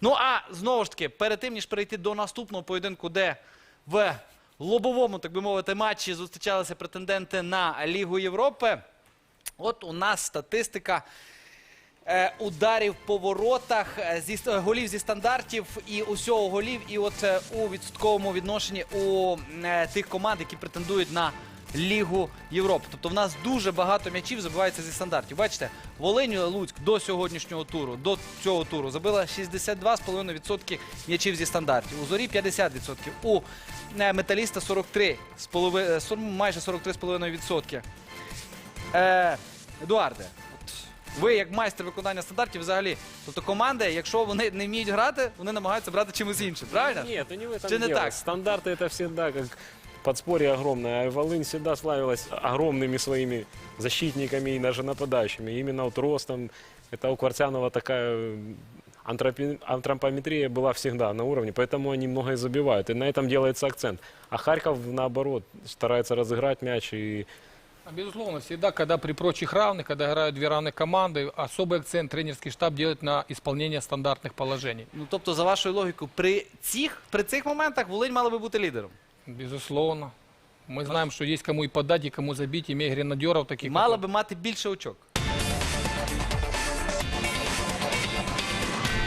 Ну а знову ж таки, перед тим ніж перейти до наступного поєдинку, де в лобовому, так би мовити, матчі зустрічалися претенденти на Лігу Європи. От у нас статистика е, ударів по воротах, е, зі, голів зі стандартів і усього голів. І от е, у відсотковому відношенні у е, тих команд, які претендують на Лігу Європи. Тобто в нас дуже багато м'ячів забивається зі стандартів. Бачите, Волинь Луцьк до сьогоднішнього туру, до цього туру забила 62,5% м'ячів зі стандартів. У зорі 50%. У е, металіста 43, з полови- е, сор- майже 43,5%. Е, Едуарде, от ви як майстер виконання стандартів взагалі. Тобто команди, якщо вони не вміють грати, вони намагаються брати чимось іншим, правильно? Нет, это не в этом Чи не дело. так? Стандарты это всегда как подспорье огромное. А Волынь всегда славилась огромными своими защитниками и даже нападающими. Именно вот ростом. Это у Квартянова такая м, антропи- антропометрия была всегда на уровне, поэтому они много и забивают. И на этом делается акцент. А Харьков, наоборот, старается разыграть мяч и А, Безусловно, всегда, когда при прочих равных, когда играют две равные команды, особый акцент тренерский штаб делает на исполнение стандартных положений. Ну тобто, за вашою логікою, при цих, при цих моментах Волинь мала би бути лідером. Безусловно. Ми знаємо, що є кому і подати, і кому забить, имея гренадерів таких. Мала би мати більше очок.